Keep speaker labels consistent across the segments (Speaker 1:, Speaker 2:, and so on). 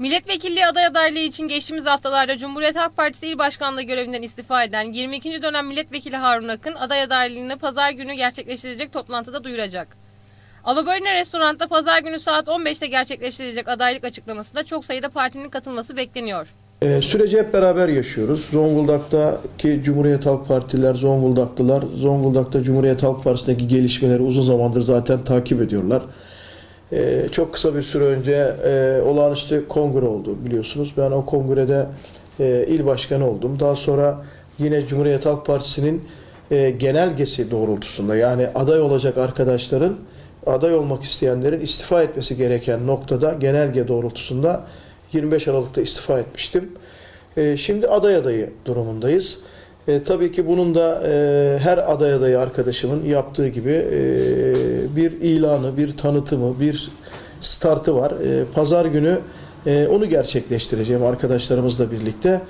Speaker 1: Milletvekilliği aday adaylığı için geçtiğimiz haftalarda Cumhuriyet Halk Partisi İl Başkanlığı görevinden istifa eden 22. dönem milletvekili Harun Akın aday adaylığını pazar günü gerçekleştirecek toplantıda duyuracak. Alaborina Restoran'da pazar günü saat 15'te gerçekleştirecek adaylık açıklamasında çok sayıda partinin katılması bekleniyor.
Speaker 2: Ee, süreci hep beraber yaşıyoruz. Zonguldak'taki Cumhuriyet Halk Partiler, Zonguldaklılar, Zonguldak'ta Cumhuriyet Halk Partisi'ndeki gelişmeleri uzun zamandır zaten takip ediyorlar. Ee, çok kısa bir süre önce e, olağanüstü kongre oldu biliyorsunuz. Ben o kongrede e, il başkanı oldum. Daha sonra yine Cumhuriyet Halk Partisi'nin e, genelgesi doğrultusunda yani aday olacak arkadaşların aday olmak isteyenlerin istifa etmesi gereken noktada genelge doğrultusunda 25 Aralık'ta istifa etmiştim. E, şimdi aday adayı durumundayız. E, tabii ki bunun da e, her aday adayı arkadaşımın yaptığı gibi e, bir ilanı, bir tanıtımı, bir startı var. E, Pazar günü e, onu gerçekleştireceğim arkadaşlarımızla birlikte.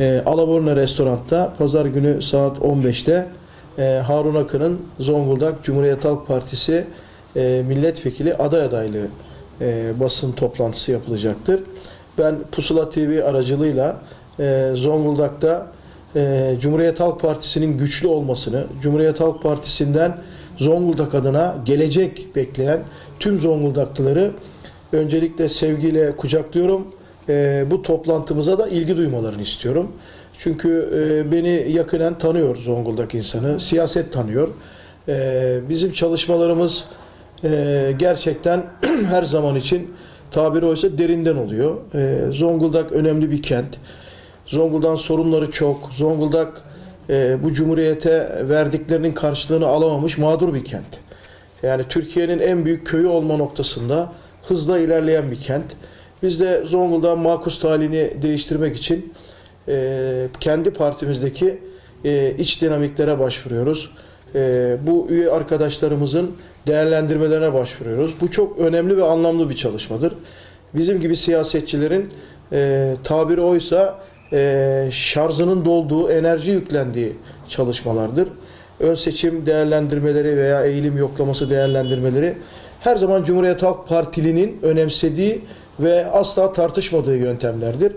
Speaker 2: E, Alaborna Restorant'ta pazar günü saat 15'te e, Harun Akın'ın Zonguldak Cumhuriyet Halk Partisi milletvekili aday adaylığı e, basın toplantısı yapılacaktır. Ben Pusula TV aracılığıyla Zonguldak'ta e, Cumhuriyet Halk Partisi'nin güçlü olmasını, Cumhuriyet Halk Partisi'nden Zonguldak adına gelecek bekleyen tüm Zonguldaklıları öncelikle sevgiyle kucaklıyorum. E, bu toplantımıza da ilgi duymalarını istiyorum. Çünkü e, beni yakinen tanıyor Zonguldak insanı, siyaset tanıyor. E, bizim çalışmalarımız e, gerçekten her zaman için tabiri oysa derinden oluyor. E, Zonguldak önemli bir kent. Zonguldak'ın sorunları çok. Zonguldak e, bu cumhuriyete verdiklerinin karşılığını alamamış mağdur bir kent. Yani Türkiye'nin en büyük köyü olma noktasında hızla ilerleyen bir kent. Biz de Zonguldak'ın makus talini değiştirmek için e, kendi partimizdeki e, iç dinamiklere başvuruyoruz. E, bu üye arkadaşlarımızın değerlendirmelerine başvuruyoruz. Bu çok önemli ve anlamlı bir çalışmadır. Bizim gibi siyasetçilerin e, tabiri oysa e, şarjının dolduğu, enerji yüklendiği çalışmalardır. Ön seçim değerlendirmeleri veya eğilim yoklaması değerlendirmeleri her zaman Cumhuriyet Halk Partilinin önemsediği ve asla tartışmadığı yöntemlerdir.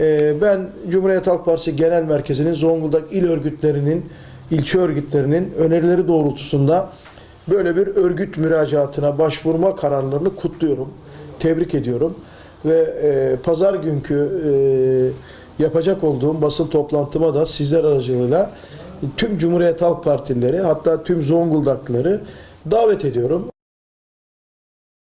Speaker 2: E, ben Cumhuriyet Halk Partisi Genel Merkezi'nin Zonguldak il örgütlerinin, ilçe örgütlerinin önerileri doğrultusunda böyle bir örgüt müracaatına başvurma kararlarını kutluyorum. Tebrik ediyorum. Ve e, pazar günkü e, yapacak olduğum basın toplantıma da sizler aracılığıyla tüm Cumhuriyet Halk Partilileri hatta tüm Zonguldaklıları davet ediyorum.